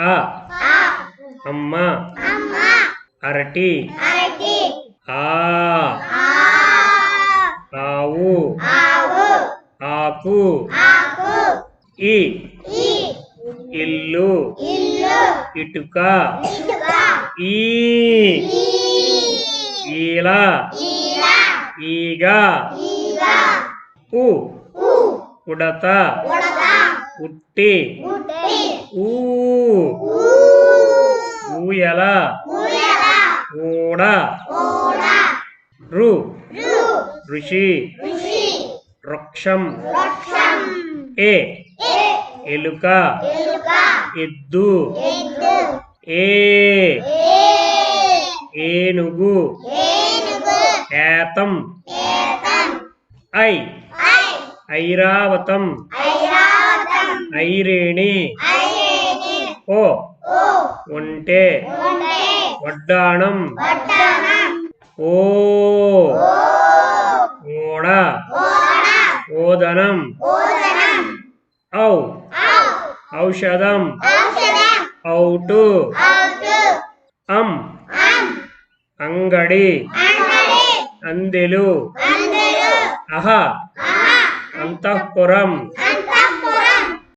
అ అమ్మ. అరటి. ఆ. ఆవు. ఆకు. ఈ. ఇల్లు. ఇటుక. ఈ. ఈల. ఈగ. ఉ ఉడత. ఉట్టి ఊ. ఊయల. ఊడ. రు. ఋషి. వృక్షం. ఏ. ఎలుక. ఎద్దు. ఏ. ఏనుగు. ఏతం. ఐ. ఐరావతం. ఐరేణి. ఓ. ఒంటె. వడ్డాణం. ఓ. ఓడ. ఓదనం. ఔ. ఔషధం. ఔటు. అం. అంగడి. అందెలు. అహ. అంతఃపురం.